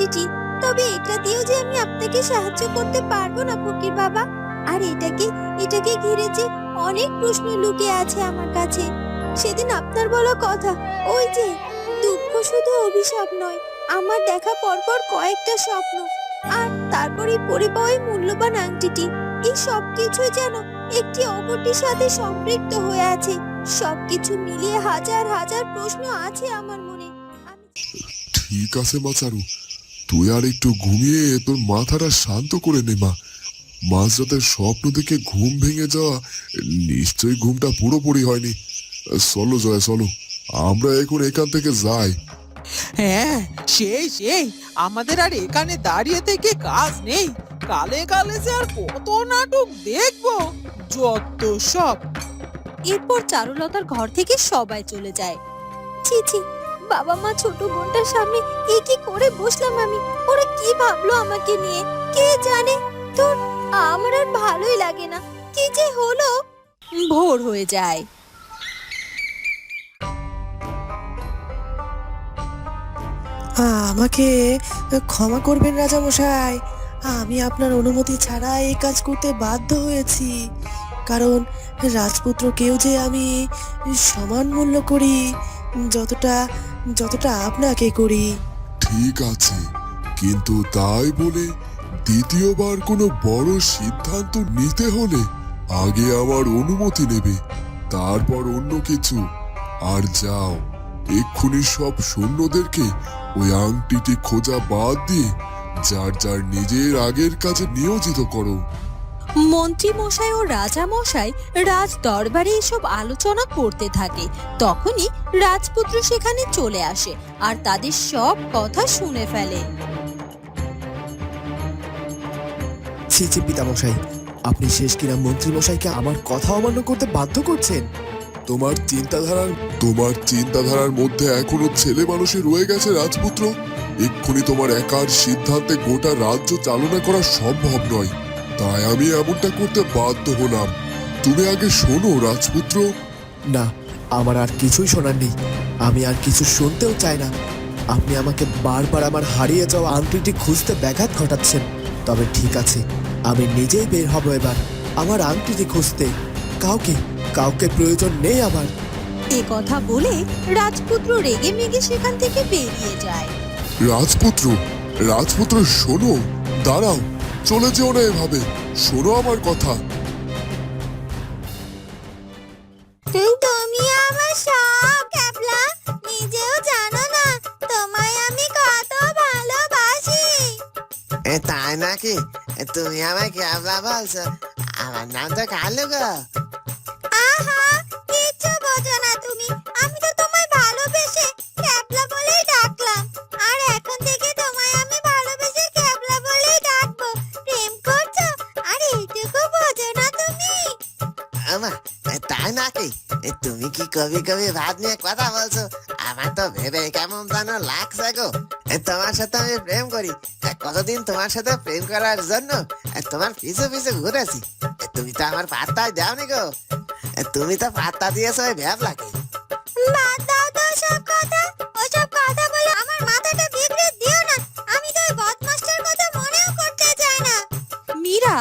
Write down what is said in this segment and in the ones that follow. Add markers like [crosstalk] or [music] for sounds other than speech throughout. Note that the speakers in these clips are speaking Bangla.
আংটিটি তবে এটা দিয়েও যে আমি আপনাকে সাহায্য করতে পারব না, ফকির বাবা। আর এটাকে এটাকে ঘিরে যে অনেক প্রশ্ন লুকিয়ে আছে আমার কাছে। সেদিন আপনার বলা কথা, ওই যে, দুঃখ শুধু অভিশাপ নয়, আমার দেখা পরপর কয়েকটা স্বপ্ন। আর তারপরে পরে পাওয়া মূল্যবান আংটিটি। এই সবকিছু যেন একটি অপরটির সাথে সম্পৃক্ত হয়ে আছে। সবকিছু মিলিয়ে হাজার হাজার প্রশ্ন আছে আমার মনে। ঠিক আছে মা চারু তুই আর একটু ঘুমিয়ে তোর মাথাটা শান্ত করে নে মা। মাঝরাতের স্বপ্ন দেখে ঘুম ভেঙে যাওয়া নিশ্চয়ই ঘুমটা পুরোপুরি হয়নি। চলো জয়া চলো। আমরা এখন এখান থেকে যাই। হ্যাঁ সেই সেই। আমাদের আর এখানে দাঁড়িয়ে থেকে কাজ নেই। কালে কালে যে আর কত নাটক দেখব যত সব। এরপর চারুলতার ঘর থেকে সবাই চলে যায়। ছি ছি। বাবা মা ছোট বোনটার সামনে এ কি করে বসলাম আমি? ওরা কি ভাবলো আমাকে নিয়ে? কে জানে? তোর আমার আর ভালোই লাগে না। কি যে হলো? ভোর হয়ে যায়। আমাকে ক্ষমা করবেন রাজামশাই। আমি আপনার অনুমতি ছাড়া এই কাজ করতে বাধ্য হয়েছি। কারণ রাজপুত্রকেও যে আমি সমান মূল্য করি, যতটা যতটা আপনাকে করি। ঠিক আছে, কিন্তু তাই বলে দ্বিতীয়বার কোনো বড় সিদ্ধান্ত নিতে হলে আগে আমার অনুমতি নেবে, তারপর অন্য কিছু। আর যাও, এক্ষুনি সব সৈন্যদেরকে ওই আংটিটি খোঁজা বাদ দিয়ে যার যার নিজের আগের কাজে নিয়োজিত করো। মন্ত্রী মশাই ও রাজা মশাই রাজ দরবারে এসব আলোচনা করতে থাকে। তখনই রাজপুত্র সেখানে চলে আসে আর তাদের সব কথা শুনে ফেলে। ছি ছি পিতামশাই আপনি শেষ কিনা মন্ত্রী মশাইকে আমার কথা অমান্য করতে বাধ্য করছেন? তোমার চিন্তাধারার তোমার চিন্তাধারার মধ্যে এখনও ছেলে মানুষে রয়ে গেছে রাজপুত্র। এক্ষুনি তোমার একার সিদ্ধান্তে গোটা রাজ্য চালনা করা সম্ভব নয়। তাই আমি এমনটা করতে বাধ্য হলাম। তুমি আগে শোনো রাজপুত্র। না আমার আর কিছুই শোনার নেই। আমি আর কিছু শুনতেও চাই না। আপনি আমাকে বারবার আমার হারিয়ে যাওয়া আংটিটি খুঁজতে ব্যাঘাত ঘটাচ্ছেন। তবে ঠিক আছে আমি নিজেই বের হব এবার আমার আংটিটি খুঁজতে। কাউকে কাউকে প্রয়োজন নেই আমার। এ কথা বলে রাজপুত্র রেগে মেগে সেখান থেকে বেরিয়ে যায়। রাজপুত্র রাজপুত্র শোনো দাঁড়াও। চলে যেও না এভাবে। শোনো আমার কথা। তুমি আমার সব ক্যাপলা নিজেও জানো না তোমায় আমি কত ভালোবাসি। এ তাই নাকি? তুমি আমায় ক্যাবলা বলছো। আমার নাম তো কালু গো। এ, নাকি তুমি কি কবি কবি ভাব নিয়ে কথা বলছো? আমার তো ভেবে কেমন যেন লাগছে গো। তোমার সাথে আমি প্রেম করি। কতদিন তোমার সাথে প্রেম করার জন্য? তোমার পিছু পিছু ঘুরেছি। তুমি তো আমার পাত্তাই দাওনি গো। তুমি তো পাত্তা দিয়েছ ওই তো তো চাই না। মীরা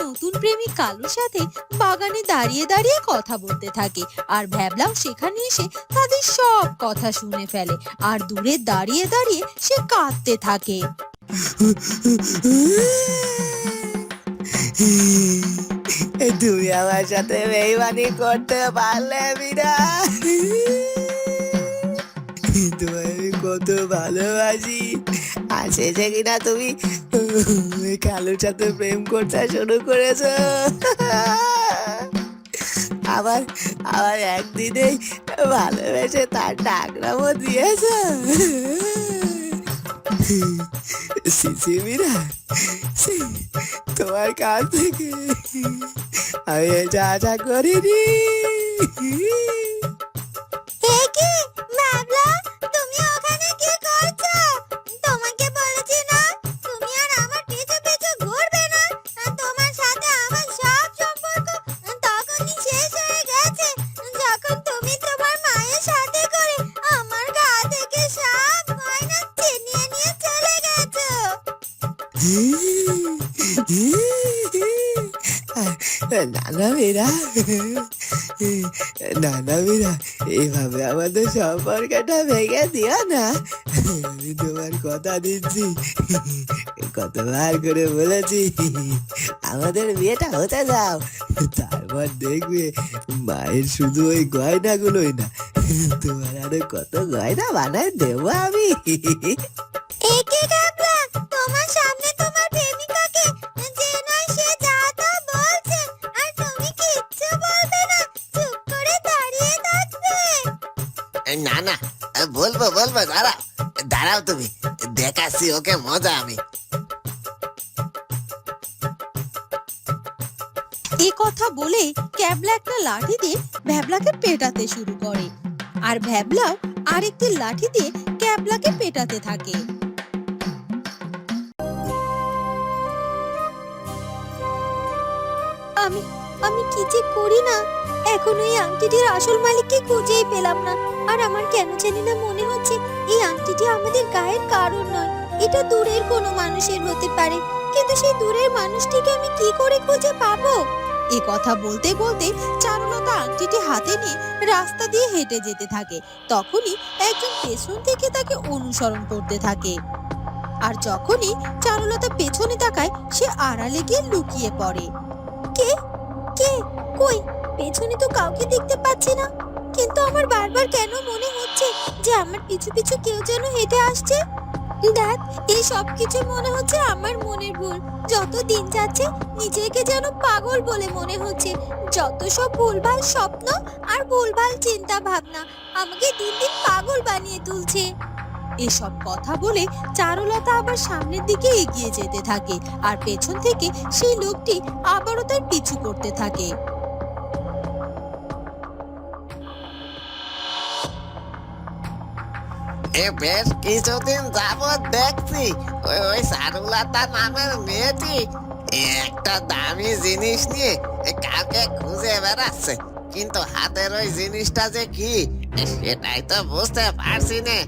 নতুন প্রেমিক কালুর সাথে বাগানে দাঁড়িয়ে দাঁড়িয়ে কথা বলতে থাকে। আর ভ্যাবলাও সেখানে এসে তাদের সব কথা শুনে ফেলে। আর দূরে দাঁড়িয়ে দাঁড়িয়ে সে কাঁদতে থাকে। তুমি আমার সাথে বেইমানি করতে পারলে মীরা তোমায় আমি কত ভালোবাসি। আছে যে কিনা তুমি কালুর সাথে প্রেম করতে শুরু করেছ। আবার আবার একদিনেই ভালোবেসে তার ডাকনামও দিয়েছ। সিসিমিরা তোমার কাছ থেকে আমি এটা আশা করিনি। নানা মেয়েরা নানা মেয়েরা এভাবে আমাদের সম্পর্কটা ভেঙে দিও না। আমি তোমার কথা দিচ্ছি, কতবার করে বলেছি, আমাদের বিয়েটা হতে যাও তারপর দেখবে মায়ের শুধু ওই গয়নাগুলোই না, তোমার আরও কত গয়না বানায় দেবো আমি। তোমার সামনে দাঁড়াও দাঁড়াও তুমি, দেখাচ্ছি ওকে, মজা আমি। এ কথা বলে ক্যাবলা একটা লাঠি দিয়ে ভ্যাবলাকে পেটাতে শুরু করে। আর ভ্যাবলাও আরেকটি লাঠি দিয়ে ক্যাবলাকে পেটাতে থাকে। আমি আমি কি যে করি না? এখন এই আংটিটির আসল মালিককে খুঁজেই পেলাম না। আর আমার কেন জানি না মনে হচ্ছে এই আংটিটি আমাদের গায়ের কারণ নয়। এটা দূরের কোনো মানুষের হতে পারে। কিন্তু সেই দূরের মানুষটিকে আমি কি করে খুঁজে পাবো? এ কথা বলতে বলতে চারুলতা আংটিটি হাতে নিয়ে রাস্তা দিয়ে হেঁটে যেতে থাকে। তখনই একজন পেছন থেকে তাকে অনুসরণ করতে থাকে। আর যখনই চারুলতা পেছনে তাকায়, সে আড়ালে গিয়ে লুকিয়ে পড়ে। কে? কে? কই? পেছনে তো কাউকে দেখতে পাচ্ছি না। কিন্তু আমার বারবার কেন মনে হচ্ছে যে আমার পিছু পিছু কেউ যেন হেঁটে আসছে? দেখ, এই সব কিছু মনে হচ্ছে আমার মনের ভুল। যত দিন যাচ্ছে, নিজেকে যেন পাগল বলে মনে হচ্ছে। যত সব ভুলভাল স্বপ্ন আর ভুলভাল চিন্তা ভাবনা আমাকে দিন দিন পাগল বানিয়ে তুলছে। এসব কথা বলে চারুলতা আবার সামনের দিকে এগিয়ে যেতে থাকে আর পেছন থেকে সেই লোকটি আবারও তার পিছু করতে থাকে। এ বেশ কিছুদিন যাবৎ দেখছি ওই ওই সারুলতা নামের মেয়েটি একটা দামি জিনিস নিয়ে কাউকে খুঁজে বেড়াচ্ছে। কিন্তু হাতের ওই জিনিসটা যে কি, সেটাই তো বুঝতে পারছি না।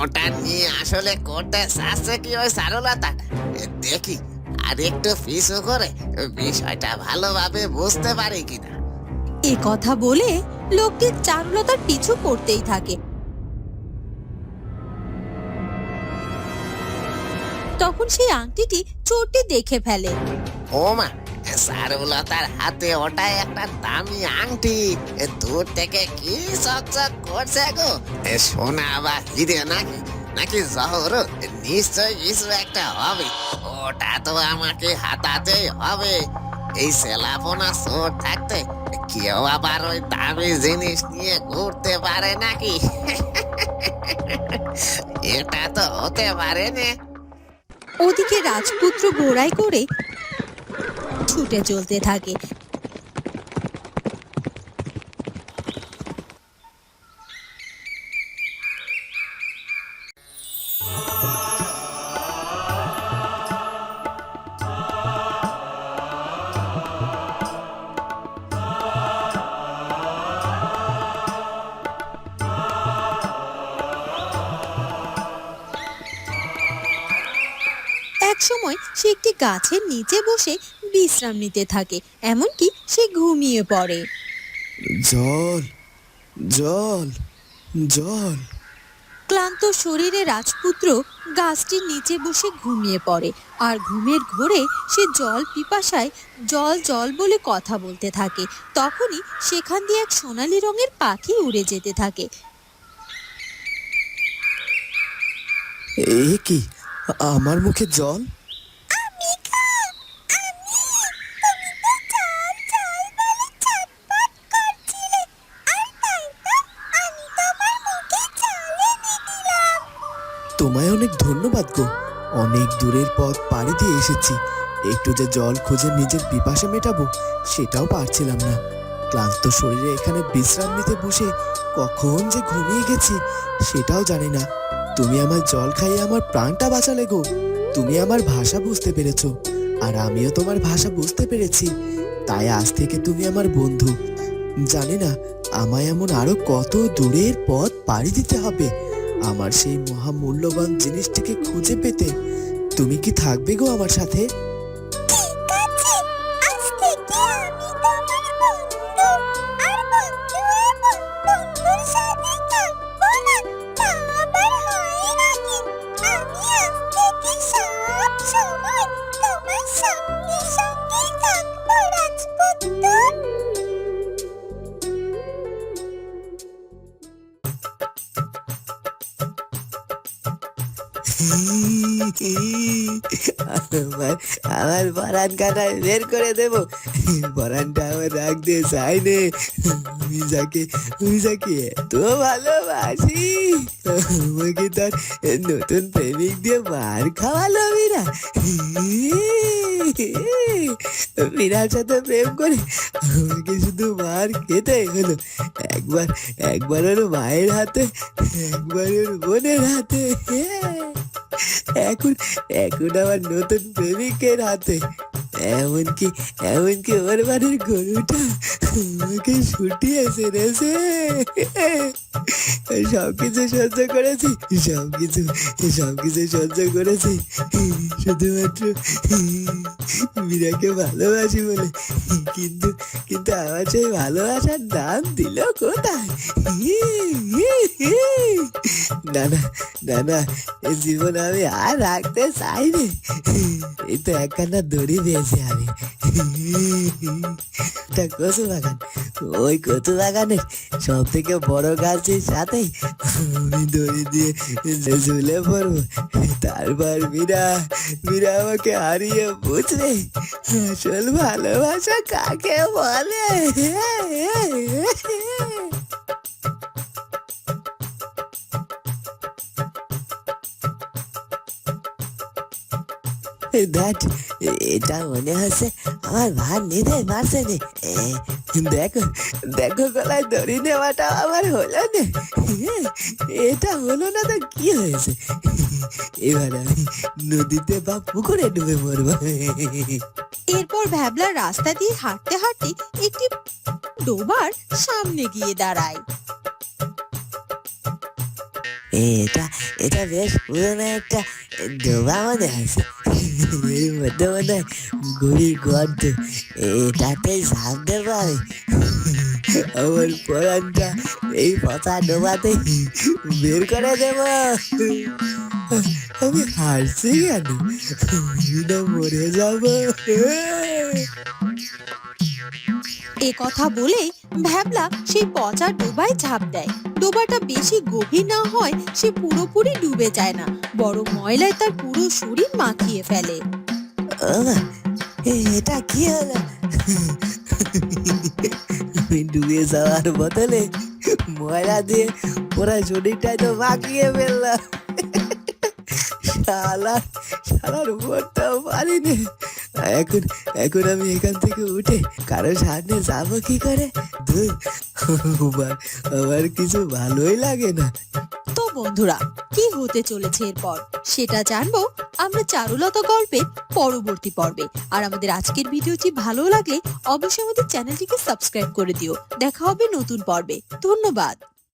ওটা নিয়ে আসলে করতে চাচ্ছে কি ওই সারুলতা? দেখি, আর একটু পিছু করে বিষয়টা ভালোভাবে বুঝতে পারি কিনা। এ কথা বলে লোকটি চারুলতার পিছু করতেই থাকে। তখন সেই আংটিটি চোরটি দেখে ফেলে। ও মা সারুলতার হাতে ওটা একটা দামি আংটি। দূর থেকে কি চকচক করছে গো? সোনা বা হিরে নাকি? নাকি জহর? নিশ্চয় কিছু একটা হবে। ওটা তো আমাকে হাতাতেই হবে। এই সেলাপনা চোর থাকতে কেউ আবার ওই দামি জিনিস নিয়ে ঘুরতে পারে নাকি? [laughs] এটা তো হতে পারে না। ওদিকে রাজপুত্র গোড়ায় করে ছুটে চলতে থাকে। সে একটি গাছের নিচে বসে বিশ্রাম নিতে থাকে এমনকি সে ঘুমিয়ে পড়ে। জল জল জল। ক্লান্ত শরীরে রাজপুত্র গাছটির নিচে বসে ঘুমিয়ে পড়ে আর ঘুমের ঘোরে সে জল পিপাসায় জল জল বলে কথা বলতে থাকে। তখনই সেখান দিয়ে এক সোনালী রঙের পাখি উড়ে যেতে থাকে। এ কি? আমার মুখে জল? তোমায় অনেক ধন্যবাদ গো। অনেক দূরের পথ পাড়ি দিয়ে এসেছি। একটু যে জল খুঁজে নিজের পিপাসা মেটাবো, সেটাও পারছিলাম না। ক্লান্ত শরীরে এখানে বিশ্রাম নিতে বসে কখন যে ঘুমিয়ে গেছি, সেটাও জানি না। তুমি আমার জল খাইয়ে আমার প্রাণটা বাঁচালে গো। তুমি আমার ভাষা বুঝতে পেরেছ। আর আমিও তোমার ভাষা বুঝতে পেরেছি। তাই আজ থেকে তুমি আমার বন্ধু। জানি না, আমায় এমন আরও কত দূরের পথ পাড়ি দিতে হবে। আমার সেই মহামূল্যবান জিনিসটিকে খুঁজে পেতে তুমি কি থাকবে গো আমার সাথে? আমার বরান কাটায় বের করে দেব। বরানটা আমার রাখতে চাই নে। আমি যাকে যাকে এত ভালোবাসি আমাকে তার নতুন প্রেমিক দিয়ে মার খাওয়ালো মীরা। মীরার সাথে প্রেম করে আমাকে শুধু মার খেতে হলো। একবার একবার ওর মায়ের হাতে, একবার ওর বোনের হাতে। এখন এখন আমার নতুন প্রেমিকের হাতে এমনকি এমনকি ওর বাড়ির গরুটা আমাকে ছুটিয়ে ছেড়েছে সব কিছু সহ্য করেছি সব কিছু সব কিছু সহ্য করেছি। শুধুমাত্র মীরাকে ভালোবাসি বলে। কিন্তু কিন্তু আমার সেই ভালোবাসার দাম দিল কোথায়? না না না না জীবন আমি আর রাখতে চাই রে এই তো একখানা দড়ি পেয়েছি আমি তা কচু বাগান ওই কচু বাগানের সব থেকে বড় গাছের সাথে আমি দড়ি দিয়ে ঝুলে পড়ব তারপর মীরা মীরা আমাকে হারিয়ে বুঝবে আসল ভালোবাসা কাকে বলে দেখ এটা মনে হচ্ছে আমার ভাই নিতে পারছে নে দেখো দেখো গলায় দড়ি নেওয়াটা আমার হলো না। এটা হলো না তো কি হয়েছে? এবার আমি নদীতে বা পুকুরে ডুবে মরবো এরপর ভ্যাবলা রাস্তা দিয়ে হাঁটতে হাঁটতে একটি ডোবার সামনে গিয়ে দাঁড়ায়। এটা এটা বেশ পুরনো একটা ডোবা মনে হয়েছে এর মধ্যে গুড়ি গর্ত এটাতে সামনে পাবে আমার পরানটা এই পচা ডোবাতে বের করে দেব আমি হারছি কেন মরে যাব এ কথা বলে ভ্যাবলা সেই পচা ডোবায় ঝাঁপ দেয়। ডোবাটা বেশি গভীর না হয় সে পুরোপুরি ডুবে যায় না বড় ময়লায় তার পুরো শরীর মাখিয়ে ফেলে। এটা কি হলো? ডুবে যাওয়ার বদলে ময়লা দিয়ে ওরা শরীরটাই তো মাখিয়ে ফেললাম শালা, শালার উপরটাও পারিনি এখন এখন আমি এখান থেকে উঠে কারও সামনে যাব কি করে? আমার কিছু ভালোই লাগে না। তো বন্ধুরা, কি হতে চলেছে এরপর? সেটা জানব আমরা চারুলতা গল্পের পরবর্তী পর্বে। আর আমাদের আজকের ভিডিওটি ভালো লাগলে অবশ্যই আমাদের চ্যানেলটিকে সাবস্ক্রাইব করে দিও। দেখা হবে নতুন পর্বে। ধন্যবাদ।